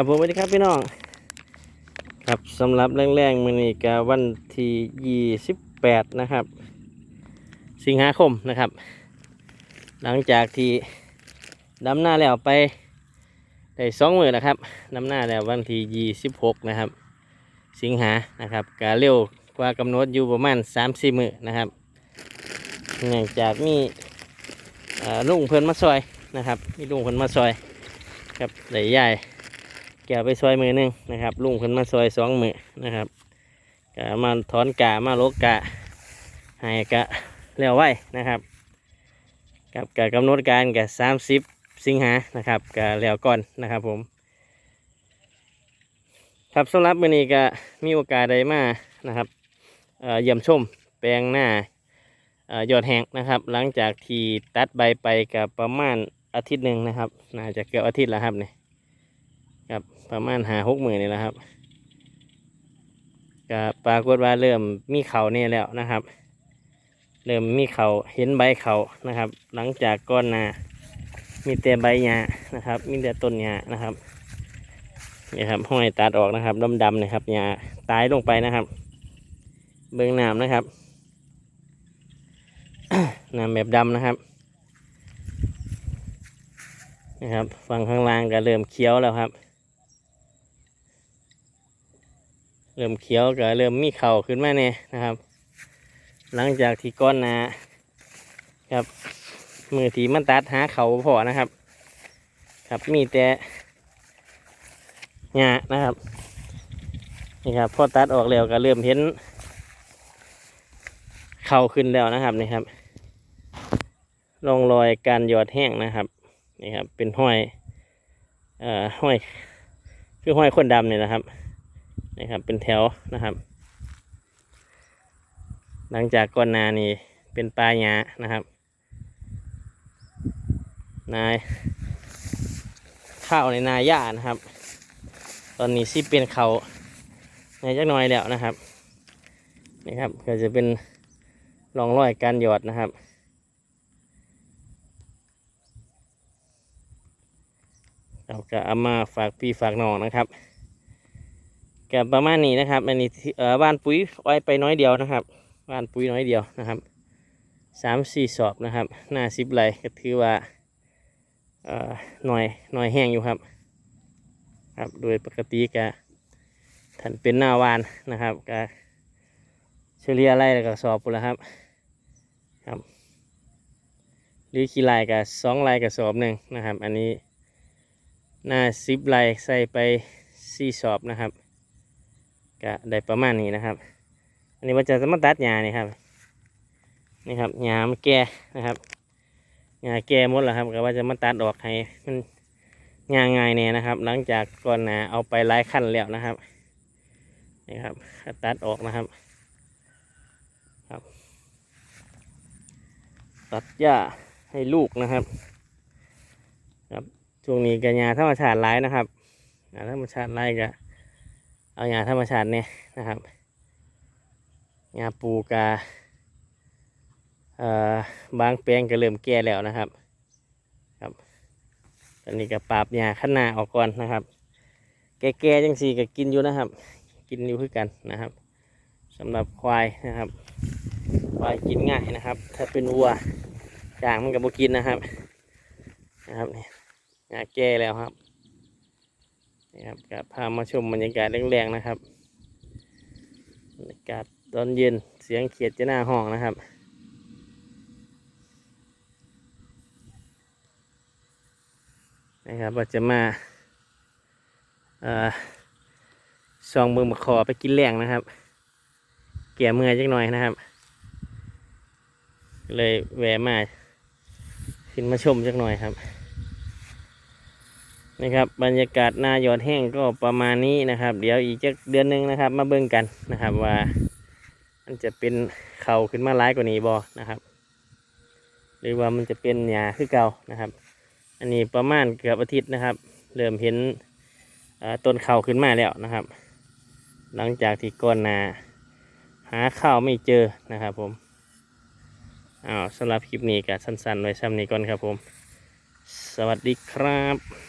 ครับผมสวัสดีครับพี่น้อง ครับสำหรับแรงๆมือนี้กวันที่ยี่สิบแปดนะครับ สิงหาคมนะครับ หลังจากที่ดำหน้าแล้วไปได้สองมือนะครับดำหน้าแล้ววันที่ยี่สิบหกนะครับ สิงหานะครับกาเร็วกว่ากำหนดอยู่ประมาณสามสี่มือนะครับเนื่องจากมีลุงเพิ่นมาซอยนะครับ มีลุงเพิ่นมาซอยครับได้ย่าย แกไปซอยมือหนึ่งนะครับ ลุงเพิ่นมาซอยสองมือนะครับกะมาถอนกะมาลกกะให้กะแล้วไว้นะครับกับกะกำหนดการกะสามสิบสิงหานะครับกะแล้วก่อนนะครับผม ครับสำหรับมือนี้ก็มีโอกาสได้มานะครับเอ่อเยี่ยมชมแปลงหน้าอยอดแห้งนะครับ หลังจากที่ตัดใบไปกับประมาณอาทิตย์หนึ่งนะครับ น่าจะเกือบอาทิตย์แล้วครับเนี่ย ครับประมาณหาหกหมื่นนี่แหละครับก็ปรากฏว่าเริ่มมีเขาเนี่ยแล้วนะครับ เริ่มมีเขาเห็นใบเขานะครับ หลังจากก้อนหนามีแต่ใบหญ้านะครับ มีแต่ต้นหญ้านะครับนี่ครับห้อยตัดออกนะครับดำๆนะครับหญ้าตายลงไปนะครับ เบื้องน้ำนะครับน้ำแบบดำนะครับนะครับฝั่งข้างล่างก็เริ่มเขี้ยวแล้วครับ เริ่มเขียวก็เริ่มมีเข่าขึ้นมาเนี่ยนะครับ หลังจากที่ก้อนนาครับ มือทีมันตัดหาเข่าบ่พอนะครับ ครับมีแต่หญ้านะครับนี่ครับพอตัดออกแล้วก็เริ่มเห็น เข่าขึ้นแล้วนะครับนี่ครับร่องรอยการหยอดแห้งนะครับนี่ครับเป็นห้อยเอ่อห้อยคือห้อยคนดำเนี่ยนะครับ นะครับ เป็นแถวนะครับ หลังจากก้อนนานี่เป็นปลายหญ้านะครับ นาย ข้าวในนาหญ้านะครับ ตอนนี้ซิเป็นเขาในจักหน้อยแล้วนะครับนี่ครับก็จะเป็นรองรอยการหยอดนะครับเราก็เอามาฝากพี่ฝากน้องนะครับ กับประมาณนี้นะครับอันนี้เอ่อบ้านปุ๋ยอ้อยไปน้อยเดียวนะครับบ้านปุ๋ยน้อยเดียวนะครับสามสี่สอบนะครับหน้าสิบไรก็ถือว่าเอ่อหน่อยหน่อยแห้งอยู่ครับครับโดยปกติก็ท่านเป็นหน้าวานนะครับก็เฉลี่ยไรแล้วก็สอบปุ่นละครับครับหรือขี้ลายกับสองลายกับสอบหนึ่งนะครับ อันนี้หน้าสิบลายใส่ไปสี่สอบนะครับ ก็ได้ประมาณนี้นะครับ อันนี้ว่าจะสมาตัดหญ้านี่ครับนี่ครับหญ้ามันแก่นะครับหญ้าแก่หมดแล้วครับก็ว่าจะมาตัดออกให้มันหญ้าง่ายเนี่ยนะครับ หลังจากก่อนหนาเอาไปหลายขั้นแล้วนะครับนี่ครับตัดออกนะครับครับ ตัดหญ้าให้ลูกนะครับ ครับช่วงนี้กัหญ้าธรรมชาติหลายนะครับธรรมชาติหลายก็ เอาหญ้าธรรมชาติเนี่ยนะครับหญ้าปูกาเอ่อบางแปลงก็เริ่มแก่แล้วนะครับครับตอนนี้ก็ปราบหญ้าขนาออกก่อนนะครับ แก่ๆจังสี่ก็กินอยู่นะครับ กินอยู่คือกันนะครับสำหรับควายนะครับควายกินง่ายนะครับ ถ้าเป็นวัวจางมันก็บ่กินนะครับนะครับนี่หญ้าแก่แล้วครับ นี่ครับกับพามาชมบรรยากาศแรงๆนะครับบรรยากาศตอนเย็นเสียงเขียดจะหน้าห้องนะครับนะครับว่าจะมาเอ่อซองเมืองมะขอไปกินแรงนะครับ เกี่ยเมื่อยจักหน่อยนะครับ เลยแวะมาขึ้นมาชมจักหน่อยครับ นะครับ บรรยากาศหน้าหยอดแห้งก็ประมาณนี้นะครับ เดี๋ยวอีกจะเดือนหนึ่งนะครับ มาเบิ่งกันนะครับว่ามันจะเป็นเข่าขึ้นมาร้ายกว่านี้บอนะครับ หรือว่ามันจะเป็นหญ้าคือเก่านะครับ อันนี้ประมาณเกือบอาทิตย์นะครับ เริ่มเห็นต้นเข่าขึ้นมาแล้วนะครับ หลังจากที่ก้อนนาหาข้าวไม่เจอนะครับผมอ้าวสำหรับคลิปนี้ก็สั้นๆไว้ซ้ำนี้ก่อนครับผม สวัสดีครับ